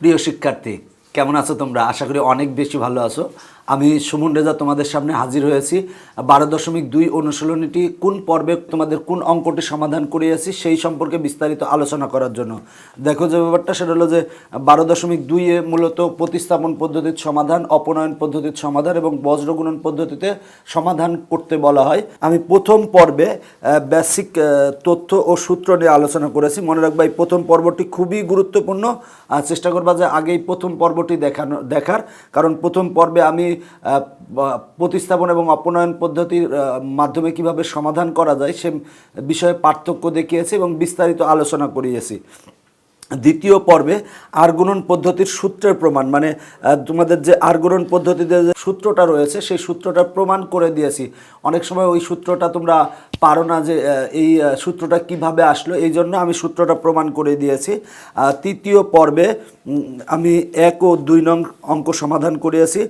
প্রিয় শিক্ষার্থী কেমন আছো তোমরা? আশা করি অনেক বেশি ভালো আছো। আমি সুমন রেজা তোমাদের সামনে হাজির হয়েছি। বারো দশমিক দুই অনুশীলনীটি কোন পর্বে তোমাদের কোন অঙ্কটি সমাধান করিয়েছি সেই সম্পর্কে বিস্তারিত আলোচনা করার জন্য। দেখো যে ব্যাপারটা, সেটা হলো যে বারো দশমিক দুইয়ে মূলত প্রতিস্থাপন পদ্ধতির সমাধান, অপনয়ন পদ্ধতির সমাধান এবং বজ্রগুণন পদ্ধতিতে সমাধান করতে বলা হয়। আমি প্রথম পর্বে বেসিক তথ্য ও সূত্র নিয়ে আলোচনা করেছি। মনে রাখবা, এই প্রথম পর্বটি খুবই গুরুত্বপূর্ণ। চেষ্টা করবা যে আগেই প্রথম পর্বটি দেখানো দেখার। কারণ প্রথম পর্বে আমি প্রতিস্থাপন এবং অপনয়ন পদ্ধতির মাধ্যমে কীভাবে সমাধান করা যায় সে বিষয়ে পার্থক্য দেখিয়েছি এবং বিস্তারিত আলোচনা করিয়েছি। দ্বিতীয় পর্বে আর্গুণন পদ্ধতির সূত্রের প্রমাণ মানে তোমাদের যে আর্গুণন পদ্ধতিতে যে সূত্রটা রয়েছে, সেই সূত্রটা প্রমাণ করে দিয়েছি। অনেক সময় ওই সূত্রটা তোমরা পারো না যে এই সূত্রটা কীভাবে আসলো, এই জন্য আমি সূত্রটা প্রমাণ করে দিয়েছি। তৃতীয় পর্বে আমি এক ও দুই নং অঙ্ক সমাধান করিয়েছি।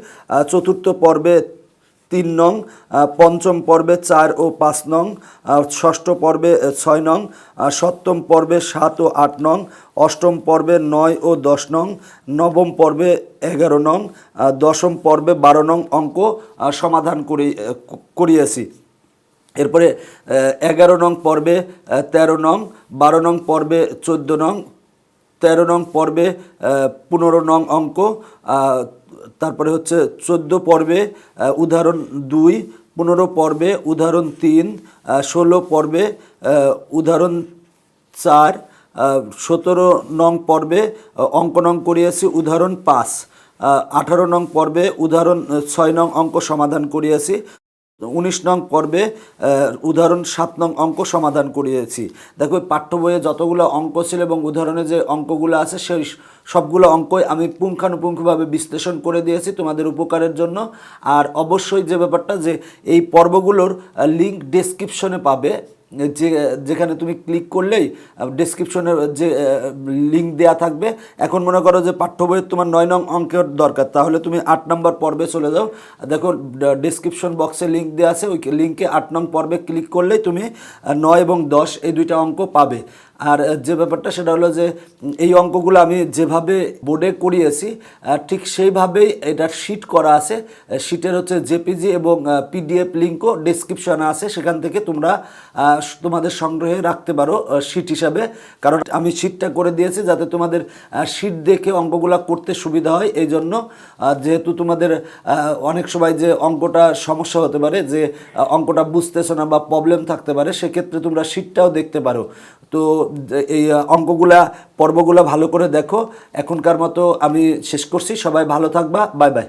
চতুর্থ পর্বে তিন নং পঞ্চম পর্বে চার ও পাঁচ নং ষষ্ঠ পর্বে ছয় নং সপ্তম পর্বে সাত ও আট নং, অষ্টম পর্বে নয় ও দশ নং, নবম পর্বে এগারো নং দশম পর্বে বারো নং অঙ্ক সমাধান করি করিয়েছি। এরপরে এগারো নং পর্বে তেরো নং, বারো নং পর্বে চোদ্দ নং, তেরো নং পর্বে পনেরো নং অঙ্ক তারপরে হচ্ছে চোদ্দ পর্বে উদাহরণ দুই, পনেরো পর্বে, উদাহরণ তিন ষোলো পর্বে উদাহরণ চার সতেরো নং পর্বে অঙ্ক নং করিয়েছি, উদাহরণ পাঁচ আঠারো নং পর্বে, উদাহরণ ছয় নং অঙ্ক সমাধান করিয়েছি। উনিশ নং পর্বে উদাহরণ সাত নং অঙ্ক সমাধান করিয়েছি। দেখো পাঠ্য বইয়ে যতগুলো অঙ্ক ছিল এবং উদাহরণে যে অঙ্কগুলো আছে, সেই সবগুলো অঙ্কই আমি পুঙ্খানুপুঙ্খভাবে বিশ্লেষণ করে দিয়েছি তোমাদের উপকারের জন্য। আর অবশ্যই যে ব্যাপারটা যে এই পর্বগুলোর লিঙ্ক ডেসক্রিপশনে পাবে। যে, যেখানে তুমি ক্লিক করলেই ডেসক্রিপশনের যে লিঙ্ক দেওয়া থাকবে। এখন মনে করো যে পাঠ্য বইয়ের তোমার নয় নং অঙ্কের দরকার। তাহলে তুমি আট নম্বর পর্বে চলে যাও। দেখো ডেসক্রিপশন বক্সে লিঙ্ক দেওয়া আছে। ওই লিঙ্কে আট নং পর্বে ক্লিক করলেই তুমি নয় এবং দশ এই দুইটা অঙ্ক পাবে। আর যে ব্যাপারটা সেটা হলো যে এই অঙ্কগুলো আমি যেভাবে বোর্ডে করিয়েছি ঠিক সেইভাবেই এটার শিট করা আছে। শিটের হচ্ছে জেপিজি এবং পিডিএফ লিঙ্কও ডেসক্রিপশনে আছে। সেখান থেকে তোমরা তোমাদের সংগ্রহে রাখতে পারো শিট হিসাবে। কারণ আমি শিটটা করে দিয়েছি যাতে তোমাদের শিট দেখে অঙ্কগুলো করতে সুবিধা হয়। এই জন্য যেহেতু তোমাদের অনেক সময় যে অঙ্কটা সমস্যা হতে পারে, যে অঙ্কটা বুঝতেছো না বা প্রবলেম থাকতে পারে, সেক্ষেত্রে তোমরা শিটটাও দেখতে পারো। তো এই অঙ্কগুলা, পর্বগুলা ভালো করে দেখো। এখনকার মতো আমি শেষ করছি। সবাই ভালো থাকবা। Bye bye.